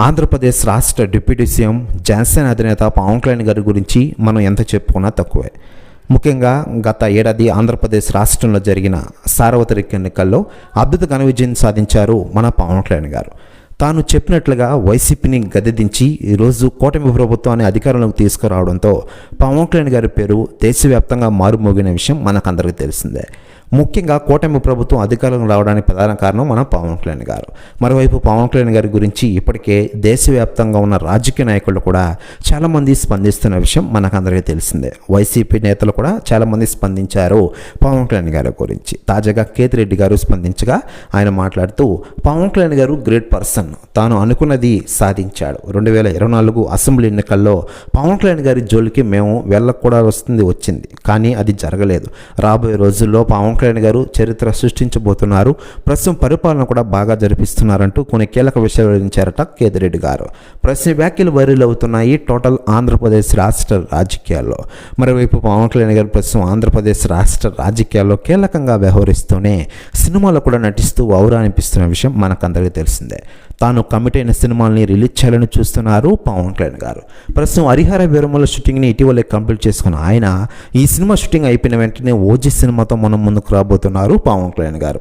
ఆంధ్రప్రదేశ్ రాష్ట్ర deputy CM Janasena అధినేత పవన్ కళ్యాణ్ గారి గురించి మనం ఎంత చెప్పుకున్నా తక్కువే. ముఖ్యంగా గత ఏడాది ఆంధ్రప్రదేశ్ రాష్ట్రంలో జరిగిన సార్వత్రిక ఎన్నికల్లో అద్భుత ఘన విజయం సాధించారు మన పవన్ కళ్యాణ్ గారు. తాను చెప్పినట్లుగా వైసీపీని గద్దెదించి ఈరోజు కూటమి ప్రభుత్వాన్ని అధికారంలోకి తీసుకురావడంతో పవన్ కళ్యాణ్ గారి పేరు దేశవ్యాప్తంగా మారుమోగిన విషయం మనకందరికీ తెలిసిందే. ముఖ్యంగా కూటమి ప్రభుత్వం అధికారంలో రావడానికి ప్రధాన కారణం మన పవన్ కళ్యాణ్ గారు. మరోవైపు పవన్ కళ్యాణ్ గారి గురించి ఇప్పటికే దేశవ్యాప్తంగా ఉన్న రాజకీయ నాయకులు కూడా చాలామంది స్పందిస్తున్న విషయం మనకందరికీ తెలిసిందే. వైసీపీ నేతలు కూడా చాలామంది స్పందించారు పవన్ కళ్యాణ్ గారి గురించి. తాజాగా కేతిరెడ్డి గారు స్పందించగా ఆయన మాట్లాడుతూ పవన్ కళ్యాణ్ గారు గ్రేట్ పర్సన్. తాను అనుకున్నది సాధించాడు. రెండు వేల ఇరవై నాలుగు అసెంబ్లీ ఎన్నికల్లో పవన్ కళ్యాణ్ గారి జోలికి మేము వెళ్ళకూడా వస్తుంది వచ్చింది. కానీ అది జరగలేదు. రాబోయే రోజుల్లో పవన్ కళ్యాణ్ గారు చరిత్ర సృష్టించబోతున్నారు. ప్రస్తుతం పరిపాలన కూడా బాగా జరిపిస్తున్నారంటూ కొన్ని కీలక విషయాలు వివరించారట కేదిరెడ్డి గారు. ప్రశ్న వ్యాఖ్యలు వైరల్ అవుతున్నాయి టోటల్ ఆంధ్రప్రదేశ్ రాష్ట్ర రాజకీయాల్లో. మరోవైపు పవన్ కళ్యాణ్ గారు ప్రస్తుతం ఆంధ్రప్రదేశ్ రాష్ట్ర రాజకీయాల్లో కీలకంగా వ్యవహరిస్తూనే సినిమాలో కూడా నటిస్తూ ఔరా విషయం మనకందరికీ తెలిసిందే. తాను కమిట్ అయిన సినిమాల్ని రిలీజ్ చేయాలని చూస్తున్నారు పవన్ కళ్యాణ్ గారు. ప్రస్తుతం హరిహర వీరముల షూటింగ్ని ఇటీవలే కంప్లీట్ చేసుకున్న ఆయన ఈ సినిమా షూటింగ్ అయిపోయిన వెంటనే ఓజీ సినిమాతో మనం ముందుకు రాబోతున్నారు పవన్ కళ్యాణ్ గారు.